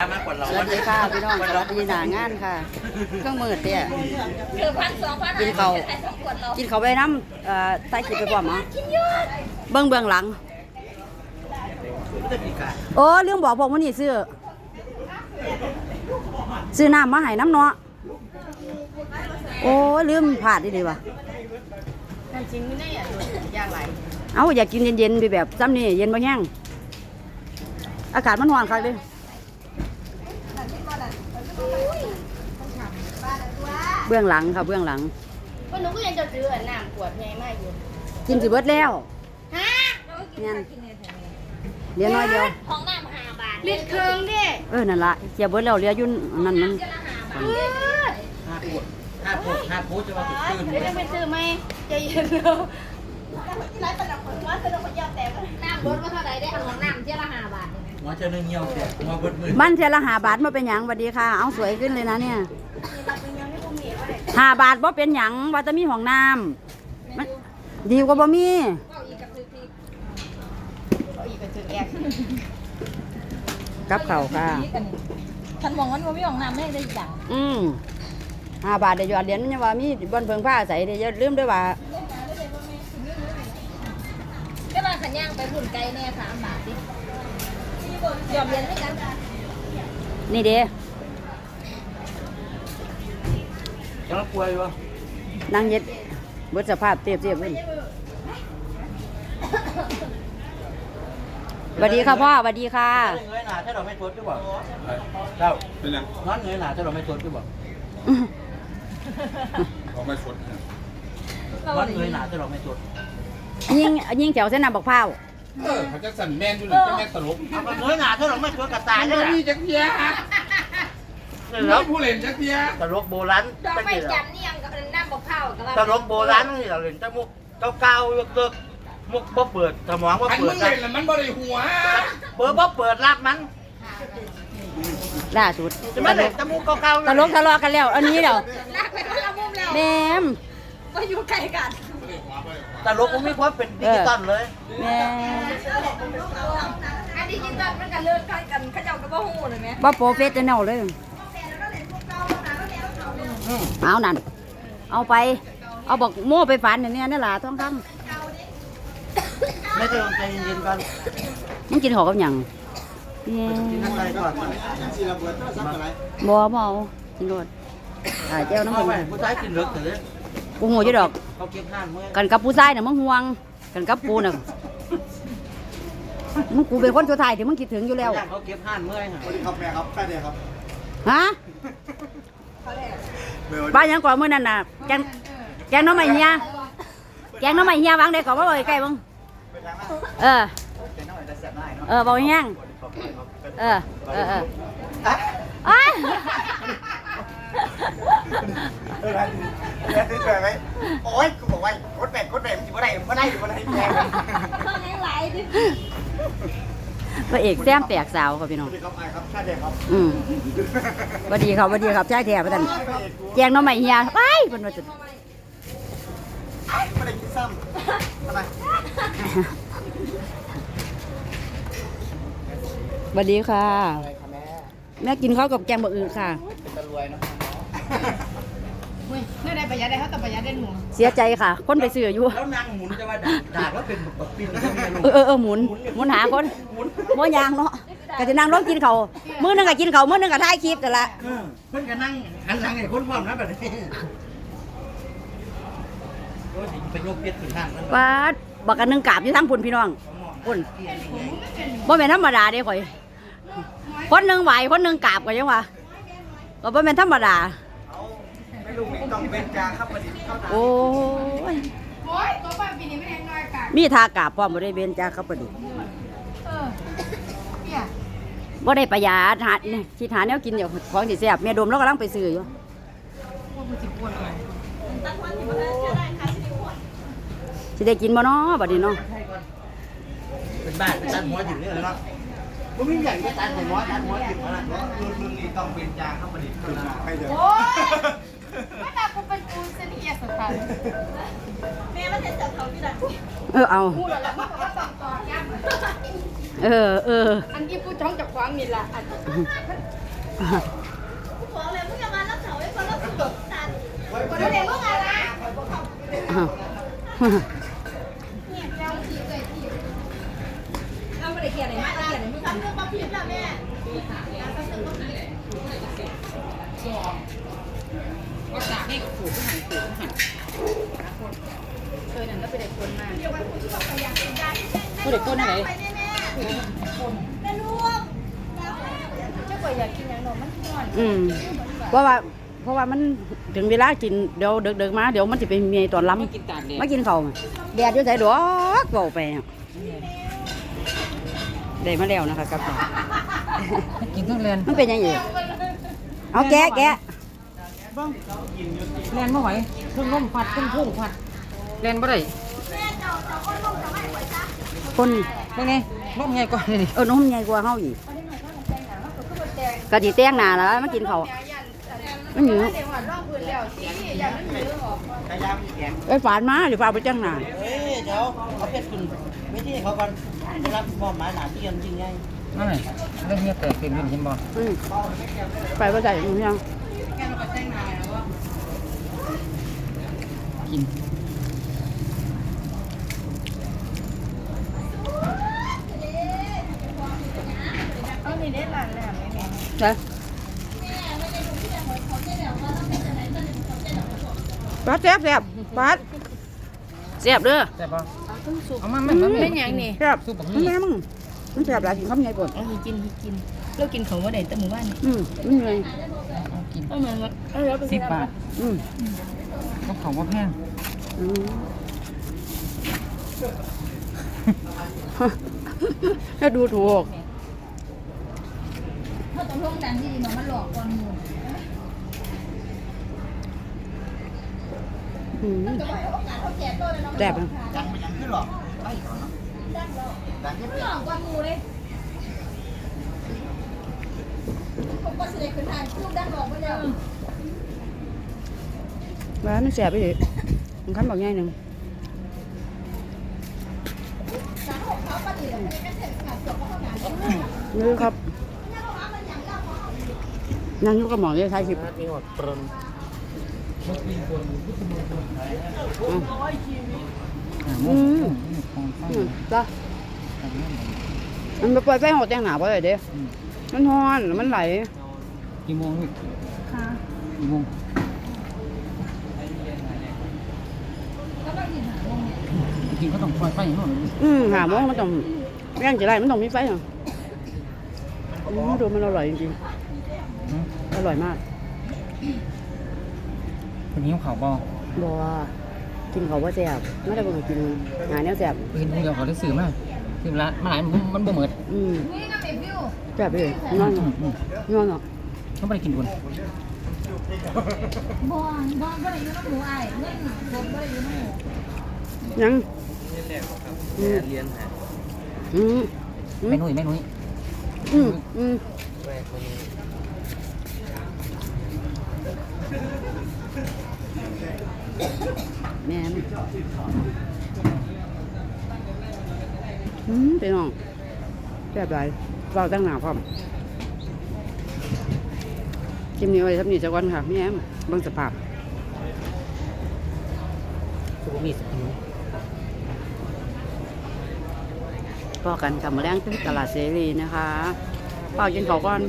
มากกว่าเราสวัสดีค่ะพี่น้องสวัสดีหนางานค่ะ เครื่องมือเตี้ยคือพันสองพันกินเขาวใช้สองขวดเรากินเขาวไปน้ำเอ่อใต้ขีดไปบ่อมอะเบื้องเบื้องหลังไม่ได้มีการโอ้เรื่องบอกผมว่านี่ซื้อ ซื้อน้ำมาให้น้ำเนาะโอ้ลืมผาดดิดีวะแต่จริงไม่ได้อะยากไรเอาอยากกินเย็นๆไปแบบซ้ำนี่เย็นบ่แห้งอากาศมันร้อนครับเลย เบื้องหลังค่ะเบื้องหลังก็หนูก็ยังจะซื้อน้ำขวดใหญ่มากอยู่กินสิเบิดแล้วฮะงั้นเหลือน้อยเดียวของน้ำห้าบาทลิตรครึ่งดิเออนั่นละเสียเบิดแล้วเหลืออยุ่นนั่นมันเจ้าละห้าบาทห้าขวดห้าขวดห้าขวดจะมาถึงตื่นเดี๋ยวจะไปซื้อไหมใจเย็นเนาะน้ำรถว่าเท่าไหร่ได้เอาของน้ำเจ้าละห้าบาทหัวจะนึ่งเหี่ยวเสียหัวเบิดมือมันเทยละหาบาทมาเป็นหยังสวัสดีค่ะ เอาสวยขึ้นเลยนะเนี่ย หาบาทบ่เป็นหยังว่าจะมีห้องน้ำมันดีกว่าบ่มีกับซื้อพริกเอาอีกเป็นจุดแอกกับเขาวค่ะ ฉันมองว่ามันไม่ของน้ำไม่ได้อย่างอืมห้าบาทเดี๋ยวยอดเหรียญมันยังว่ามีบนเพิงผ้าใส่เดี๋ยวอย่าลืมด้วยว่า ก็มาขันย่างไปหุ่นไก่แน่สามบาทสิยอมเรียนด้วยกัน นี่เด้ ยังป่วยวะนั่งเย็ดเบิดสภาพเตียบเตียบเลยสวัสดีค่ะพ่อสวัสดีค่ะ เงยหน้าถ้าเราไม่ทดด้วยบ่เจ้าเป็นยังนอนเงยหน้าถ้าเราไม่ทดด้วยบ่เขาไม่ชดเนี่ยนอนเงยหน้าถ้าเราไม่ทดยิงยิงแถวเส้นน้ำบักเผาวเออเขาจะสั่นแม่นอยู่หนึ่งจะแม่นตลกเอาเงยหน้าถ้าเราไม่ทดกระตายมันี่นแหละมีจักเทีย นี่แล้แล้ววผู้เล่นจักเทียตลกโบราณดอกเป็นไม้นี่แหจัละนนี่ยังกับน้ำบกเผากับตลกโบราณนี่เราเล่นแต่มุกเก่าๆเลิกๆมุกบ่เปิดสมองบ่อันเปิมึดงนะเล่นแล้วมันบ่ได้หัวเปิดบ่เปิดรับมันล่าสุดจะมาเล่นแต่มุกเก่าๆตลกทะเลาะกันแล้ว อันนี้เดี๋ยวลากไปคนละมุมแล้วแม่มก็อยู่ไกลกันตลกมันมีความเป็นดิจิตอลเลยแม่อันดิจิตอลมันกันเลื่อนใกล้กันเขาเจ้าก็บ่ฮู้เลยไหมบ่โปรเฟสชั่นแนลเลย เอานั่น เอาไป เอาบอกโม่ไปฝันอย่างเนี้ยนี่ล่ะท้องคไม่ต้องใจเย็นๆก่อนำมึงกินหอกับหยังเย้กินอะไรก่อนบ่บ่เอากินรดอ่าเจ้าน้ำเอามันไว้ผู้ชายกินเหลือกเถอะกูโง่อยู่ดอกเขาเก็บห้านเมื่อกันกับผู้ชายน่ะมึงห่วง กันกับกูน่ะมึงกูเป็นคนตัวไทายที่มึงคิดถึงอยู่แล้วเขาเก็บห้านเมื่อยหาครับแม่ครับแค่เดียวครับฮะ บ้านหยังก่อนมื้อนั้นน่ะแกงแกงหน้องใหม่เฮียแกงหน้องใหม่เฮียวา พระเอกแซมแตกสาวครับพี่น้องครับไอครับชาเดียครับอืมสวัสดีครับสวัสดีครับชายแท้ประทันแกงน้องใหม่เฮียไปเพิ่นว่าจะไม่ได้กินซ้ำทำไมสวัสดีค่ะ แม่กินข้าวกับแกงบะอือค่ะเป็นตะรวยนะ เฮ้ยนี่ได้ประหยัดได้เขาแต่ประหยัดได้หนูเสียใจค่ะ คนไปซื้ออยู่ แล้วนางหมุนจะว่าดาบดาบแล้วเป็นแบบปิ้นใช่ไหมเออเออเออหมุนหมุนหาคนบ่ยางเนาะก็จะนั่งร้องกินเขาวมื้อหนึงก็กินเขาวมื้อหนึงก็ถ่ายคลิปแต่นละ เออเพิ่นก็นั่งหันหลังให้คนพร้อมนะแบบนี้โอ้ยไปยกเพชรขึ้นห้างนั่นปาดบักกันหนึงกราบอยู่ทั้งพุ่นพี่น้องพุ่นบ่แม่นธรรมดาเด้ข่อย คนหนึงไหวคนหนึงกราบก็ยังว่าก็บ่แม่นธรรมดา ไม่รู้มีต้องเป็นจาครับประดิษฐ์เข้าตาโอ้ยโอ้ยตัวป้าปีนี้ไม่แห้งน้อยกันมีทากราบพร้อมบ่ได้เบนจ้าครับประดิษฐ์เออเนี่ยบ่ได้ประหยัดหานี่คิดหาแนวกินเดี๋ยวของสิแซ่บแม่ดมแล้วกำลังไปซื้ออยู่พวกมันจิปวดเลยสิได้กินบ่เนาะบัดนี้เนาะเป็นบ้านเป็นตันหัวอยู่นี่เลยเนาะมันไม่ใหญ่ก็ตันหัวตันหัวอยู่ขนาดนั้นรุ่นรุ่นนี้ต้องเป็นจาครับประดิษฐ์ขึ้นมาให้เดี๋ยวโอ้ยไม่น่ากูเป็นกู เซนียสถานเออเอาพูดแล้วแล้วมันก็ต้องต่อย้ำเออเอออันที่ผู้จ้องจากขวางนี่ล่ะอันบอกเลยมึงอย่ามารับเสาไอ้คนรับสุดตันคนเด็กมึงอะไร เอาไปเขียนไหนมาเขียนไหนมึงทำเรื่องมาพิมพ์แล้วแม่ ก็สาให้กับขู่ผู้หันขู่ผู้หันเคยนั่นก็ไป ได้คนมาผู้เด็กคนไหนแม่ลูกเจ้าก็อยากกินอย่างนมมันนอนอืมเพราะว่าเพราะว่ามันถึงเวลากินเดี๋ยวเด็กๆมาเดี๋ยวมันจะเป็นเมียตอนล้ำกินตากแดดมากินข้าวมาแดดอยู่ใส่ดอกเบาไปอะได้มาแล้วนะคะกับข้าวกินทั้งแลนมันเป็นยังไงเอาแกะแกะแลนไม่ไหวเครื่องล่มพัดเครื่องพุ่งพัดแลนบ่ได้ คนเป็นไงล่มใหญ่กว่านี่เออน้มใหญ่กว่าเฮาอีกกะจิแต่งหน้าแล้วมากินข้าวมันอยู่กายามีแกงไปฝานมาหรือเปล่าไปจ้างหน้าเฮ้ยเดี๋ยวเอาเป็ดขึ้นไม่ที่เขาก่อนได้รับมอบหมายหน้าที่กันจริงไงนั่นไงเรื่องเงี้ยแตกเป็นเห็นบ่อืมไปว่าใจมึงยังกิน นะปัดแซ่บแซ่บปัดแซ่บเด้อแต่บ่เอามาแม่มาแม่เป็นอย่างนี้แซ่บสู้บักมันนี่แม่มึงมันแซ่บหลายกินคำใหญ่กว่าเอาให้กินให้กินเรากินของว่าไหนแต่หมู่บ้านนี่อืมมันไงกินเอามาว่าเอาแล้วไปสิบบาทอืมก็ของว่าแพงอืมถ้าดูถูก เขาต้องลงดังที่ดีมันหลอกก่อนหมู่อืมจะให้โอกาสเขาแจกตัวเลยเนาะแซ่บอะดังมันยังขึ้นหรอกไม่ก่อนเนาะดังขึ้นหลอกก่อนหมู่เลยผมก็เสียขึ้นทางลูกดังหลอกไปแล้วว่ามันแซ่บไปดิมันคันบอกง่ายหนึ่งสารของเขาปฏิบัติไม่เสร็จขาดจบก็เท่านั้น นี่ครับ ยังอยู่กับหมอเลยใช้คลิปมีหดปรนอืมอืมของฟังอืมจ้ะมันไปปล่อยไปหอดแตงหนาไปเลยเด้มันฮ้อนแล้วมันไหลกี่โมงลูกค่ะกี่โมงกินก็ต้องปล่อยไฟเนาะอืมหาโมงมันต้องแรงจะไรมันต้องมีไฟเหรออืมดูมันอร่อยจริงๆ อร่อยมากคนนี้เขาบอกบัวกินเขาว่าแซ่บไม่ได้บอกกินหาแนวแซ่บเห็นเดียวเขาได้สื่อมาสื่อละมาหลายมันมันบ่เหมือนอืมนี่น้ำเอ็มวิวแซ่บไปเลยนอนอืมอืมนอนเนาะเขาไม่ได้กินบุญบอนบอนก็ได้อยู่น้ำหมูไอ้เงินผมก็ได้อยู่น้ำหมูยังอืมเรียนฮะอืมแม่นุ้ยแม่นุ้ยอืมอืม แม่คนนี้แม่นอืมไปน้องแซ่บหลายเฝ้าตั้งหนาพร้อมคลิปนี้ไว้ทับนี้จะวันค่ะแม่มเบิ่งสภาพสุขุมวิทพอกันกับมาแรงที่ตลาดเสรีนะคะเฝ้ากินเขาวก่อน